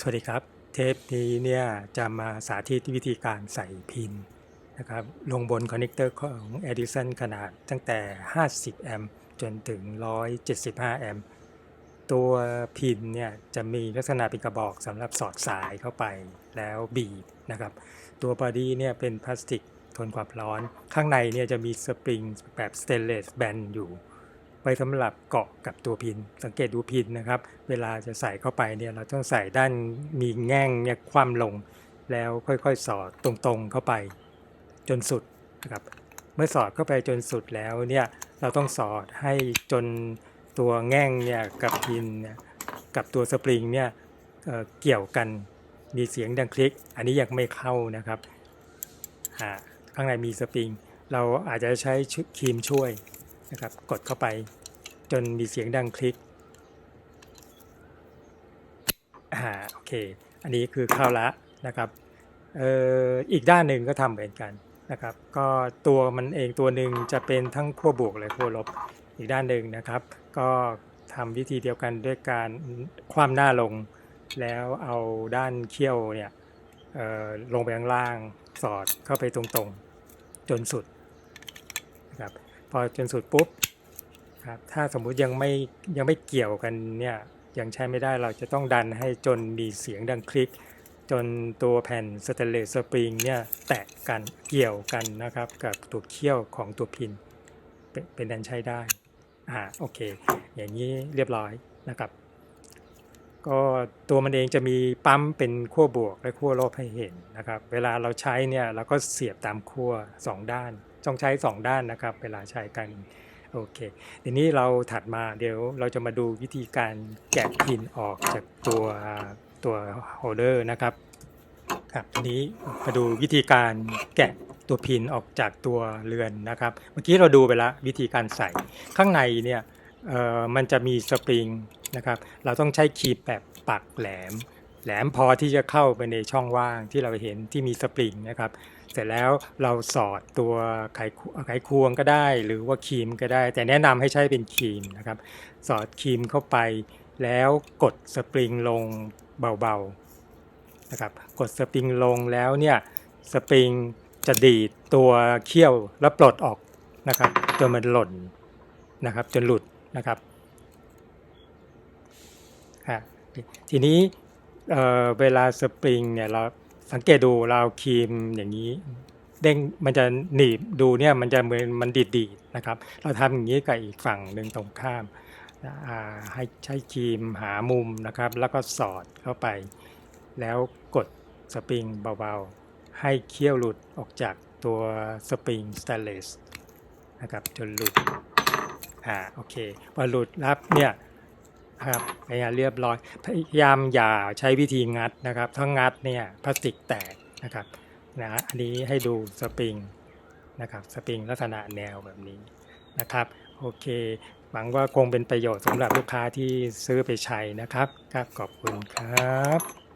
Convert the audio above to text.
สวัสดีครับ เทปนี้เนี่ยจะมาสาธิตวิธีการใส่พินนะครับลงบนคอนเนคเตอร์ของ Edison ขนาดตั้งแต่ 50 แอมป์จนถึง 175 แอมป์ตัวพินเนี่ยจะมีลักษณะเป็นกระบอกสำหรับสอดสายเข้าไปแล้วบีบนะครับ ตัวบอดี้เนี่ยเป็นพลาสติกทนความร้อน ข้างในเนี่ยจะมีสปริงแบบสเตนเลสแบนอยู่ ว้สำหรับเกาะกับตัวพิน สังเกตดูพินนะครับ เวลาจะใส่เข้าไปเนี่ยเราต้องใส่ด้านมีแง่งเนี่ยคว่ำลง แล้วค่อยๆ สอดตรงๆเข้าไปจนสุดนะครับเมื่อสอดเข้าไปจนสุดแล้วเนี่ยเราต้องสอดให้จนตัวแง่งเนี่ยกับพินเนี่ยกับตัวสปริงเนี่ยเเกี่ยวกันมีเสียงดังคลิก อันนี้ยังไม่เข้านะครับข้างในมีสปริง เราอาจจะใช้ครีมช่วย นะครับ กดเข้าไปจนมีเสียงดังคลิกอ่าโอเค อันนี้คือเข้าละนะครับเอ่ออีกด้านหนึ่งก็ทำเหมือนกันนะครับ ก็ตัวมันเองตัวหนึ่งจะเป็นทั้งขั้วบวกและขั้วลบอีกด้านหนึ่งนะครับ ก็ทำวิธีเดียวกันด้วยการคว่ำหน้าลง แล้วเอาด้านเขี้ยวเนี่ยลงไปข้างล่างสอดเข้าไปตรงๆ จนสุด ครับพอจนสุดปุ๊บครับถ้าสมมุติยังไม่ยังไม่เกี่ยวกันเนี่ยยังใช้ไม่ได้เราจะต้องดันให้จนมีเสียงดังคลิก จนตัวแผ่นสเตเลสสปริงเนี่ยแตะกันเกี่ยวกันนะครับกับตัวเขี้ยวของตัวพินเป็นเป็นดันใช้ได้อ่าโอเค อย่างนี้เรียบร้อยนะครับ ก็ตัวมันเองจะมีปั๊มเป็นขั้วบวกและขั้วลบให้เห็นนะครับ เวลาเราใช้เนี่ยเราก็เสียบตามขั้ว2ด้าน ต้องใช้ 2 ด้านนะครับ เวลาใช้กันโอเคทีนี้เราถัดมาเดี๋ยวเราจะมาดูวิธีการแกะพินออกจากตัวตัวโฮลเดอร์นะครับครับทีนี้มาดูวิธีการแกะตัวพินออกจากตัวเรือนนะครับ เมื่อกี้เราดูไปแล้ววิธีการใส่ข้างในเนี่ยเออมันจะมีสปริงนะครับ เราต้องใช้ครีมแบบปักแหลม แหลมพอที่จะเข้าไปในช่องว่างที่เราเห็นที่มีสปริงนะครับ เสร็จแล้วเราสอดตัวไขควไขควงก็ได้ หรือว่าครีมก็ได้ แต่แนะนำให้ใช้เป็นครีมนะครับ สอดครีมเข้าไป แล้วกดสปริงลงเบาๆนะครับ กดสปริงลงแล้วเนี่ยสปริงจะดีดตัวเขี้ยวแล้วปลดออกนะครับจนมันหล่นนะครับจนหลุดนะครับทีนี้ เเวลาสปริงเนี่ยเราสังเกตดูเราครีมอย่างนี้ เด้งมันจะหนีบดูเนี่ยมันจะเหมือนมันดีดดีดๆนะครับ เราทำอย่างนี้กับอีกฝั่งหนึ่งตรงข้ามให้ใช้ครีมหามุมนะครับ แล้วก็สอดเข้าไป แล้วกดสปริงเบาๆ ให้เคี้ยวหลุดออกจากตัวสปริงสเตนเลสนะครับจนหลุดอ่าโอเคพอหลุดรับเนี่ย ครับพยายามเรียบร้อยพยายามอย่าใช้วิธีงัดนะครับถ้างัดเนี่ยพลาสติกแตกนะครับนะอันนี้ให้ดูสปริงนะครับสปริงลักษณะแนวแบบนี้นะครับโอเค หวังว่าคงเป็นประโยชน์สำหรับลูกค้าที่ซื้อไปใช้นะครับครับขอบคุณครับ